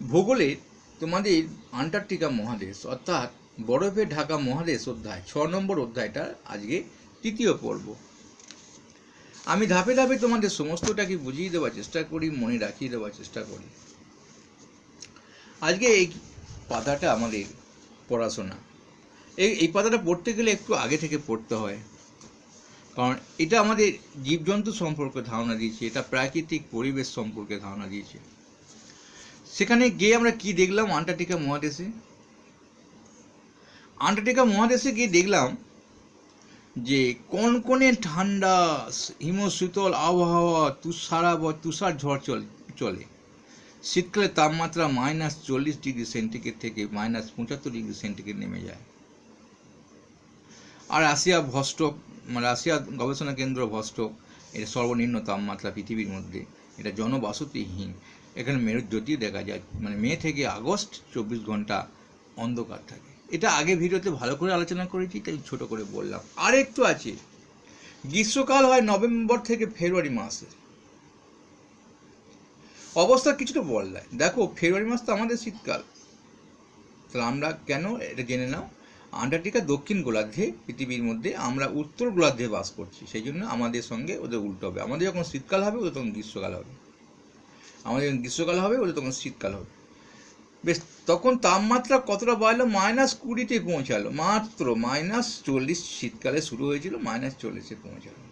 ভূগোলে তোমাদের আন্টার্কটিকা মহাদেশ, অর্থাৎ বরফে ঢাকা মহাদেশ অধ্যায়, ছ নম্বর অধ্যায়টা আজকে তৃতীয় পর্ব। আমি ধাপে ধাপে তোমাদের সমস্তটাকে বুঝিয়ে দেওয়ার চেষ্টা করি, মনে রাখিয়ে দেওয়ার চেষ্টা করি। আজকে এই পাতাটা আমাদের পড়াশোনা। এই এই পাতাটা পড়তে গেলে একটু আগে থেকে পড়তে হয়। কারণ এটা আমাদের জীবজন্তু সম্পর্কে ধারণা দিয়েছে, এটা প্রাকৃতিক পরিবেশ সম্পর্কে ধারণা দিয়েছে। সেখানে গিয়ে আমরা কি দেখলাম? আন্টার্কটিকা মহাদেশে। আন্টার্কটিকা মহাদেশে গিয়ে দেখলাম যে, কোন কনকনে ঠান্ডা, হিমশীতল আবহাওয়া তুষারা বা তুষার ঝড় চল শীতকালে তাপমাত্রা মাইনাস চল্লিশ ডিগ্রি সেন্টিগ্রেড থেকে মাইনাস পঁচাত্তর ডিগ্রি সেন্টিগ্রেড নেমে যায়। আর রাশিয়া ভস্টক, রাশিয়া গবেষণা কেন্দ্র ভস্টক এটা সর্বনিম্ন তাপমাত্রা পৃথিবীর মধ্যে। এটা জনবসতিহীন। এখানে মেরুর জ্যোতিও দেখা যায় মানে মে থেকে আগস্ট চব্বিশ ঘণ্টা অন্ধকার থাকে। এটা আগে ভিডিওতে ভালো করে আলোচনা করেছি, তাই ছোট করে বললাম। আর একটু আছে, গ্রীষ্মকাল হয় নভেম্বর থেকে ফেব্রুয়ারি মাসে অবস্থা কিছুটা বদলায়। দেখো, ফেব্রুয়ারি মাস তো আমাদের শীতকাল। তাহলে আমরা কেন এটা জেনে নাও? আন্টার্কটিকা দক্ষিণ গোলার্ধে, পৃথিবীর মধ্যে আমরা উত্তর গোলার্ধে বাস করছি। সেই জন্য আমাদের সঙ্গে ওদের উল্টো হবে। আমাদের যখন শীতকাল হবে, ওদের তখন গ্রীষ্মকাল হবে। আমাদের যখন গ্রীষ্মকাল হবে ওদের তখন শীতকাল হবে। বেশ, তখন তাপমাত্রা কতটা বাড়লো? মাইনাস কুড়িতে পৌঁছালো। মাত্র মাইনাস চল্লিশ শীতকালে শুরু হয়েছিল, মাইনাস চল্লিশে পৌঁছালো।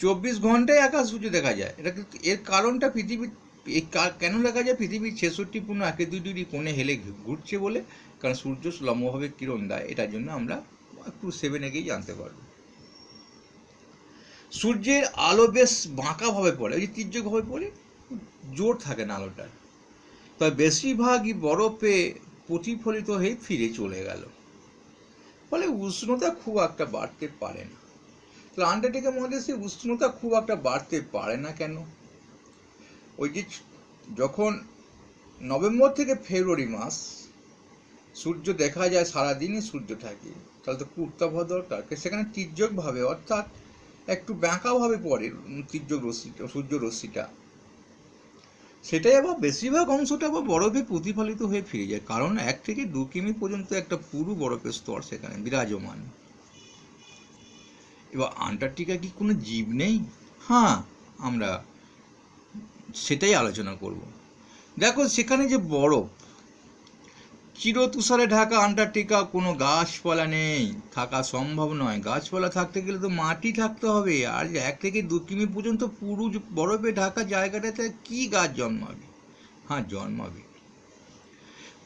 চব্বিশ ঘন্টায় আকাশ সূর্য দেখা যায়। এটা কিন্তু এর কারণটা পৃথিবীর এই কেন দেখা যায়? পৃথিবীর ছেষট্টি পূর্ণ একে দুই ডিগ্রি কোণে হেলে ঘুরছে বলে, কারণ সূর্য লম্বভাবে কিরণ দেয়, এটার জন্য আমরা একটু সেভেন এগেই জানতে পারব। সূর্যের আলো বেশ বাঁকাভাবে পড়ে। ওই যে তির্যকভাবে পড়ে জোর থাকে না আলোটার। তবে বেশিরভাগই বরফে প্রতিফলিত হয়ে ফিরে চলে গেল। ফলে উষ্ণতা খুব একটা বাড়তে পারে না। তো আন্টার্কটিকা মহাদেশে উষ্ণতা খুব একটা বাড়তে পারে না কেন? ওই যে যখন নভেম্বর থেকে ফেব্রুয়ারি মাস, সূর্য দেখা যায় সারাদিনই সূর্য থাকে, তাহলে তো উত্তাপ হওয়া দরকার। সেখানে তির্যকভাবে, অর্থাৎ একটু বাঁকাভাবে পড়ে তির্যক রশ্মিটা, সূর্য রশ্মিটা। সেটাই আবার বেশিরভাগ অংশটা আবার বরফে প্রতিফলিত হয়ে ফিরে যায়। কারণ এক থেকে দু কিমি পর্যন্ত একটা পুরো বরফের স্তর সেখানে বিরাজমান। এবার আন্টার্কটিকা কি কোনো জীব নেই? হ্যাঁ আমরা সেটাই আলোচনা করব। দেখো, সেখানে যে বরফ চিরতুষারে ঢাকা আন্টার্কটিকা, কোনো গাছপালা নেই। থাকা সম্ভব নয়। গাছপালা থাকতে গেলে তো মাটি থাকতে হবে। আর এক থেকে দু কিমি পর্যন্ত পুরো বরফে ঢাকা জায়গাটাতে কি গাছ জন্মাবে? হ্যাঁ জন্মাবে।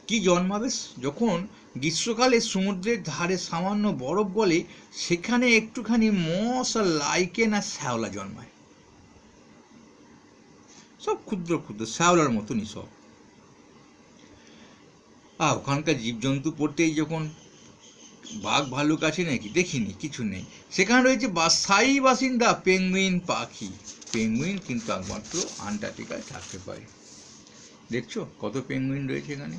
কি জন্মাবে? যখন গ্রীষ্মকালে সমুদ্রের ধারে সামান্য বরফ গলে, সেখানে একটুখানি মশ আর লাইকেন আর শ্যাওলা জন্মায়। সব ক্ষুদ্র ক্ষুদ্র শ্যাওলার মতনই সব। আর ওখানকার জীবজন্তু পড়তেই যখন বাঘ ভাল্লুক আছে নাকি? দেখিনি, কিছু নেই। সেখানে রয়েছে স্থায়ী বাসিন্দা পেঙ্গুইন পাখি। পেঙ্গুইন কিন্তু একমাত্র আন্টার্কটিকায় থাকতে পারে। দেখছ কত পেঙ্গুইন রয়েছে এখানে?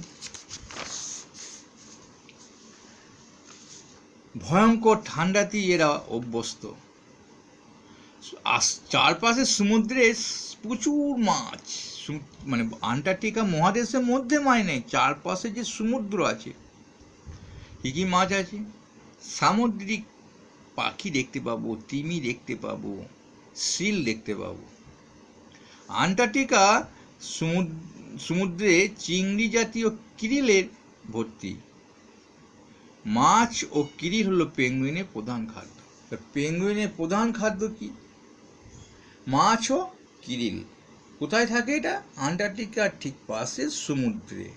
ভয়ঙ্কর ঠান্ডাতেই এরা অভ্যস্ত। চারপাশে সমুদ্রে প্রচুর মাছ। মানে আন্টার্কটিকা মহাদেশের মধ্যে মাছ নেই, চারপাশে যে সমুদ্র আছে। কী কী মাছ আছে? সামুদ্রিক পাখি দেখতে পাবো, তিমি দেখতে পাবো সিল দেখতে পাবো। আন্টার্কটিকা সমুদ্রে চিংড়ি জাতীয় কিরিলের ভর্তি। মাছ ও কিরিল হলো পেঙ্গুইনের প্রধান খাদ্য। পেঙ্গুইনের প্রধান খাদ্য কি? মাছ ও কিরিল। কোথায় থাকে এটা? আন্টার্কটিকার ঠিক পাশে সমুদ্রে।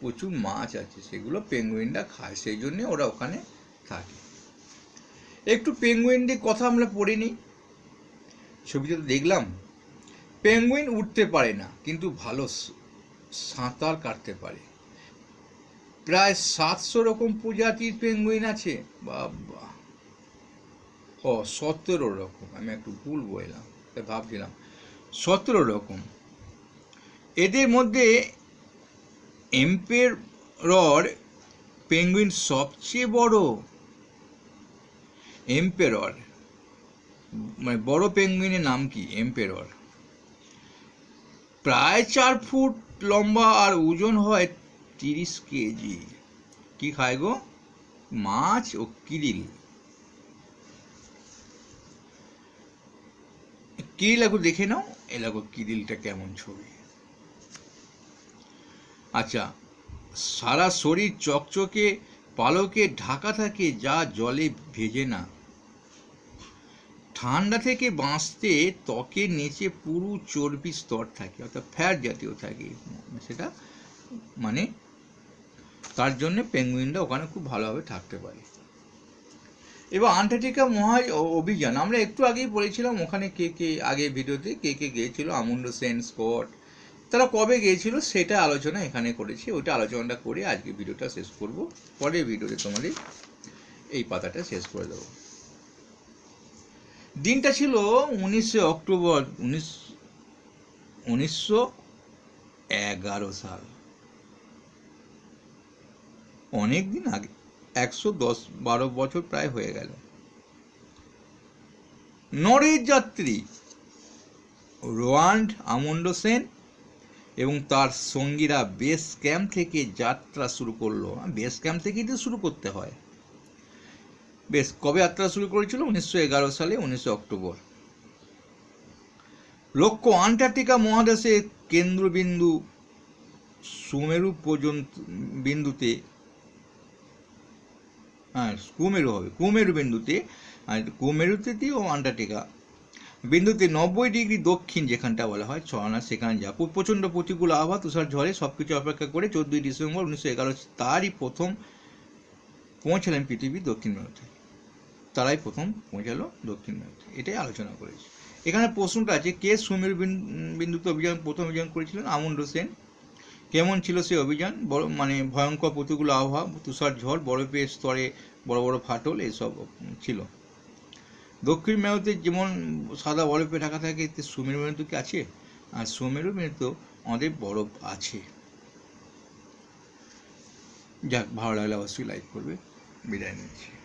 প্রচুর মাছ আছে, সেগুলো পেঙ্গুইনরা খায়, সেই জন্য ওরা ওখানে থাকে। একটু পেঙ্গুইনদের কথা আমরা পড়ে নিই। ছবিতে দেখলাম, পেঙ্গুইন উঠতে পারে না, কিন্তু ভালো সাঁতার কাটতে পারে। প্রায় সাতশো রকম প্রজাতির পেঙ্গুইন আছে। বাবা! ও সতেরো রকম, আমি একটু ভুল বললাম ভাবছিলাম। সতেরো রকম। এদের মধ্যে এম্পেরর পেঙ্গুইন সবচেয়ে বড়। এম্পেরর মানে বড় পেঙ্গুইনের নাম কি? এম্পেরর। প্রায় চার ফুট লম্বা আর ওজন হয় তিরিশ কেজি। কি খায় গো? মাছ ও কিরিল। কিরিল একটু দেখে নাও? এ দেখো কিরিলটা কেমন ছবি? আচ্ছা সারা শরীর চকচকে, পালকে, ঢাকা থাকে, যা জলে ভেজে না। ঠান্ডা থেকে বাঁচতে ত্বকের নিচে পুরু চর্বি স্তর থাকে, অর্থাৎ ফ্যাট জাতীয় থাকে। সেটা মানে তার জন্য পেঙ্গুইনরা ওখানে খুব ভালোভাবে থাকতে পারে। এবার আন্টার্কটিকা মহা অভিযান। আমরা একটু আগেই বলেছিলাম ওখানে কে কে আগে ভিডিওতে কে কে গিয়েছিল, আমুন্ড সেন স্কট, তারা কবে গিয়েছিল সেটা আলোচনা এখানে করেছি, ওইটা আলোচনাটা করে আজকে ভিডিওটা শেষ করব। পরের ভিডিওতে তোমাদের এই পাতাটা শেষ করে দেবো। দিনটা ছিল উনিশে অক্টোবর, উনিশ, উনিশশো এগারো সাল। অনেক দিন আগে। একশো দশ বারো বছর প্রায় হয়ে গেল। নরের যাত্রী রোয়ান্ড আমন্ড সেন এবং তার সঙ্গীরা বেস ক্যাম্প থেকে যাত্রা শুরু করল। বেস ক্যাম্প থেকেই তো শুরু করতে হয়। বেশ কবে যাত্রা শুরু করেছিল? উনিশশো এগারো সালে, উনিশে অক্টোবর। লক্ষ্য আন্টার্কটিকা মহাদেশের কেন্দ্রবিন্দু সুমেরু পর্যন্ত বিন্দুতে হ্যাঁ কুমেরু হবে। কুমেরু বিন্দুতে, আর ও আন্টার্কটিকা। বিন্দুতে নব্বই ডিগ্রি দক্ষিণ যেখানটা বলা হয়, ছড়ানা, সেখানে যা। প্রচণ্ড প্রতিকূল আবহাওয়া, তুষার ঝড়ে সব কিছু অপেক্ষা করে চোদ্দই ডিসেম্বর উনিশশো এগারো, তারই প্রথম পৌঁছালেন পৃথিবী দক্ষিণ মেরুতে তারাই প্রথম পৌঁছালো দক্ষিণ মেরুতে এটাই আলোচনা করেছি। এখানে প্রশ্নটা আছে, কে সুমেরু বিন- বিন্দুতে অভিযান প্রথম অভিযান করেছিলেন? আমন্ড সেন কেমন ছিল সেই অভিযান? বড় মানে ভয়ঙ্কর প্রতিকূল আবহাওয়া, তুষার ঝড়, বরফের স্তরে বড় বড় ফাটল এসব ছিল। দক্ষিণ মেরুতে যেমন সাদা বরফে ঢাকা থাকে সুমেরু মেরুতে কি আছে? আর সুমেরু মেরুতে আমাদের বরফ আছে। যাক, ভালো লাগলে, অবশ্যই লাইক করবে। বিদায় নিচ্ছি।